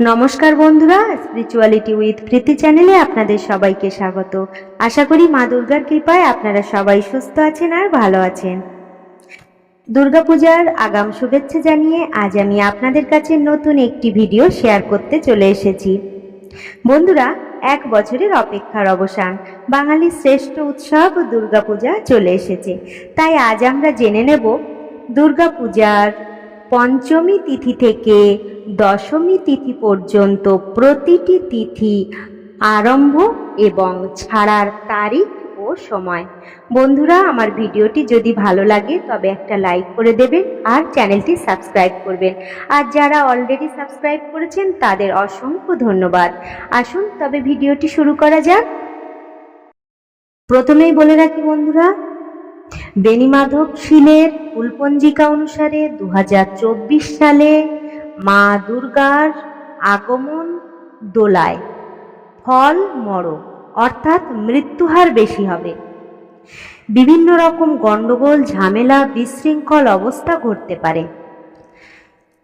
নমস্কার বন্ধুরা spirituality with প্রীতি চ্যানেলে আপনাদের সবাইকে স্বাগত। আশা করি মা দুর্গার কৃপায় আপনারা সবাই সুস্থ আছেন আর ভালো আছেন। দুর্গাপূজার আগাম শুভেচ্ছা জানিয়ে আজ আমি আপনাদের কাছে নতুন একটি ভিডিও শেয়ার করতে চলে এসেছি। বন্ধুরা, এক বছরের অপেক্ষার অবসান। বাঙালির শ্রেষ্ঠ উৎসব দুর্গাপূজা চলে এসেছে। তাই আজ আমরা জেনে নেব দুর্গাপূজার পঞ্চমী তিথি থেকে দশমী তিথি পর্যন্ত প্রতিটি তিথি আরম্ভ এবং ছাড়ার তারিখ ও সময়। বন্ধুরা, আমার ভিডিওটি যদি ভালো লাগে, তবে একটা লাইক করে দেবেন আর চ্যানেলটি সাবস্ক্রাইব করবেন। আর যারা অলরেডি সাবস্ক্রাইব করেছেন, তাদের অসংখ্য ধন্যবাদ। আসুন, তবে ভিডিওটি শুরু করা যাক। প্রথমেই বলে রাখি বন্ধুরা, বেণীমাধব শীলের কুলপঞ্জিকা অনুসারে দু হাজার চব্বিশ সালে মা দুর্গার আগমন দোলায়। ফল মরক, অর্থাৎ মৃত্যুহার বেশি হবে। বিভিন্ন রকম গণ্ডগোল, ঝামেলা, বিশৃঙ্খল অবস্থা ঘটতে পারে।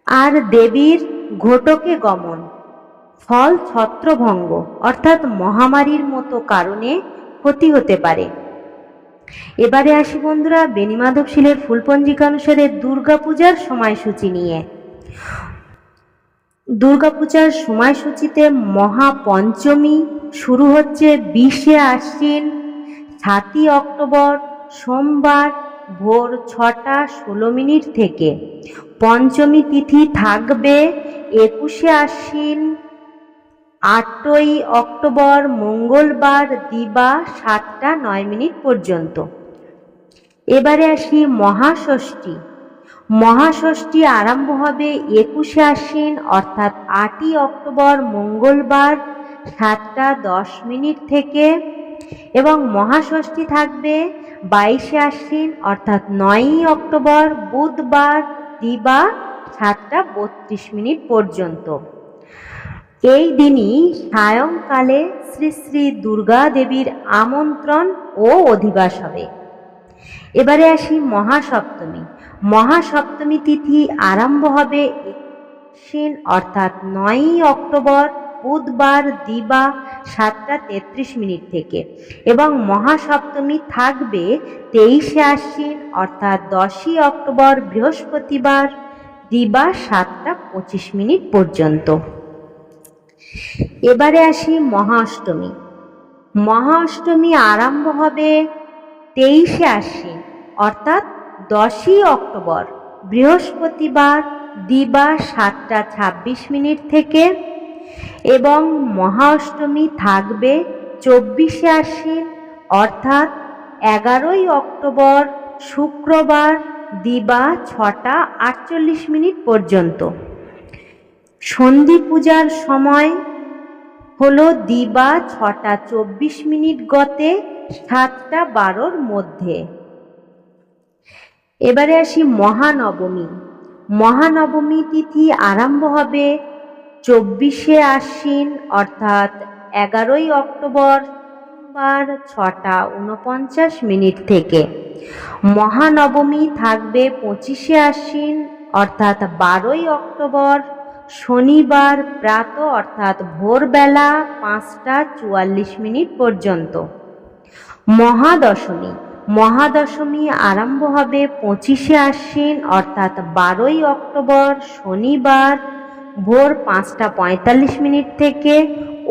আর দেবীর ঘটকে গমন, ফল ছত্রভঙ্গ, অর্থাৎ মহামারীর মতো কারণে ক্ষতি হতে পারে। এবারে আসি বন্ধুরা বেণীমাধব শিলের ফুলপঞ্জিকা অনুসারে দুর্গাপূজার সময়সূচি নিয়ে। দুর্গাপূজার সময়সূচিতে মহাপঞ্চমী শুরু হচ্ছে বিশে আশ্বিন, সাতই অক্টোবর, সোমবার ভোর ছটা ষোলো মিনিট থেকে। পঞ্চমী তিথি থাকবে একুশে আশ্বিন, আটই অক্টোবর মঙ্গলবার দিবা সাতটা নয় মিনিট পর্যন্ত। এবারে আসি মহাষষ্ঠী। মহাষষ্ঠী আরম্ভ হবে একুশে আশ্বিন, অর্থাৎ আটই অক্টোবর মঙ্গলবার সাতটা দশ মিনিট থেকে। এবং মহাষষ্ঠী থাকবে বাইশে আশ্বিন, অর্থাৎ নয়ই অক্টোবর, বুধবার, দিবা সাতটা বত্রিশ মিনিট পর্যন্ত। এই দিনই সায়ংকালে শ্রী শ্রী দুর্গা দেবীর আমন্ত্রণ ও অধিবাস হবে। এবারে আসি মহাসপ্তমী। মহাসপ্তমী তিথি আরম্ভ হবে আশ্বিন অর্থাৎ নয়ই অক্টোবর, বুধবার, দিবা সাতটা তেত্রিশ মিনিট থেকে। এবং মহাসপ্তমী থাকবে তেইশে আশ্বিন, অর্থাৎ দশই অক্টোবর, বৃহস্পতিবার, দিবা সাতটা পঁচিশ মিনিট পর্যন্ত। এবারে আসি মহাষ্টমী। মহাষ্টমী আরম্ভ হবে তেইশে আশ্বিন, অর্থাৎ দশই অক্টোবর, বৃহস্পতিবার দিবা সাতটা ছাব্বিশ মিনিট থেকে এবং মহাষ্টমী থাকবে চব্বিশে আশ্বিন, অর্থাৎ এগারোই অক্টোবর, শুক্রবার দিবা ছটা আটচল্লিশ মিনিট পর্যন্ত। সন্ধি পূজার সময় হলো দিবা ছটা চব্বিশ মিনিট গতে সাতটা বারোর মধ্যে। এবারে আসি মহানবমী। মহানবমী তিথি আরম্ভ হবে চব্বিশে আশ্বিন, অর্থাৎ এগারোই অক্টোবর সোমবার ছটা উনপঞ্চাশ মিনিট থেকে। মহানবমী থাকবে পঁচিশে আশ্বিন, অর্থাৎ বারোই অক্টোবর শনিবার প্রাত, অর্থাৎ ভোরবেলা পাঁচটা চুয়াল্লিশ মিনিট পর্যন্ত। মহাদশমী মহাদশমী আরম্ভ হবে পঁচিশে আশ্বিন অর্থাৎ বারোই অক্টোবর শনিবার ভোর পাঁচটা পঁয়তাল্লিশ মিনিট থেকে।